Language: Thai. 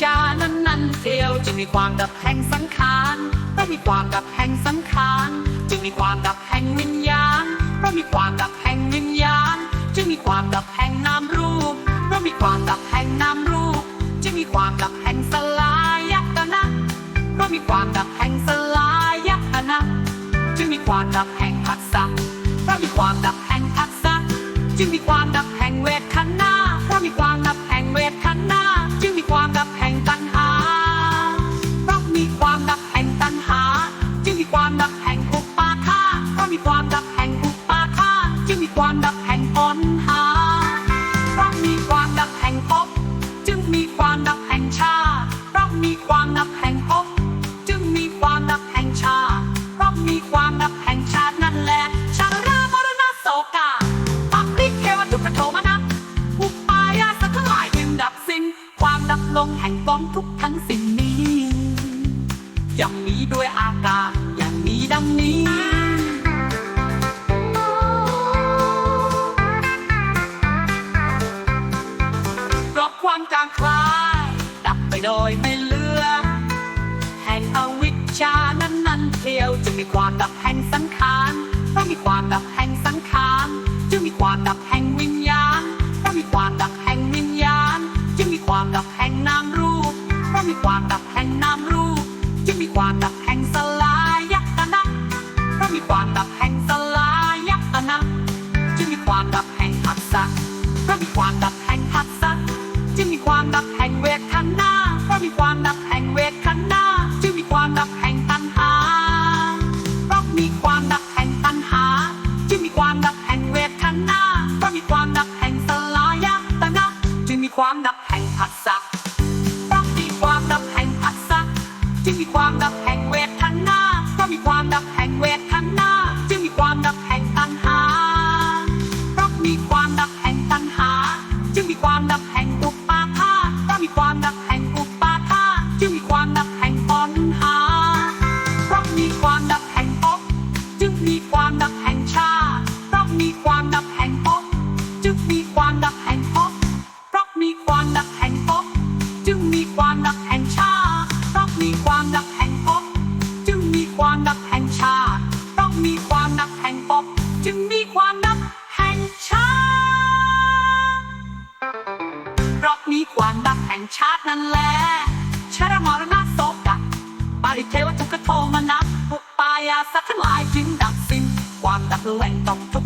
ชานั่นนั่นเซลจึงมีความดับแห่งสังขารเพราะมีความดับแห่งสังขารจึงมีความดับแห่งวิญญาณเพราะมีความดับแห่งวิญญาณจึงมีความดับแห่งนามรูปเพราะมีความดับแห่งนามรูปจึงมีความดับแห่งสลายตนะเพราะมีความดับแห่งสลายตนะจึงมีความดับแห่งผัสสะเพราะมีความดับแห่งผัสสะจึงมีความดับแห่งเวทนาเพราะ งแห่งกองทุกทั้งสิ้นนี้ย่างนี้ด้วยอากาศอย่างนี้ดังนี้เพราะความจางคลาย ดับไปโดยไม่เหลือ แห่งอวิชชานั้นนั้นเที่ยวจึงมีความดับแห่งสังขารเพราะมีความดับ ความดับแห่งนามรูปจึงมีความดับแห่งสลายยักตนะเพราะมีความดับแห่งสลายยักตนะจึงมีความดับแห่งผัสสะเพราะมีความดับแห่งผัสสะจึงมีความดับแห่งเวทขันนาเพราะมีความดับแห่งเวทขันนาจึงมีความดับแห่งตัณหาเพราะมีความดับแห่งตัณหา จึงมีความดับแห่งเวทขันนาเพราะมีความดับแห่งสลายยักตนะจึงมีความดับ จึง งชาตินั่นแหละชาติมรณะโศกะปาริเทวทุกขโทมนัสปุปปายาสัตว์ทั้งหลายจึงดับสิ้นความดับแหล่งต้องทุก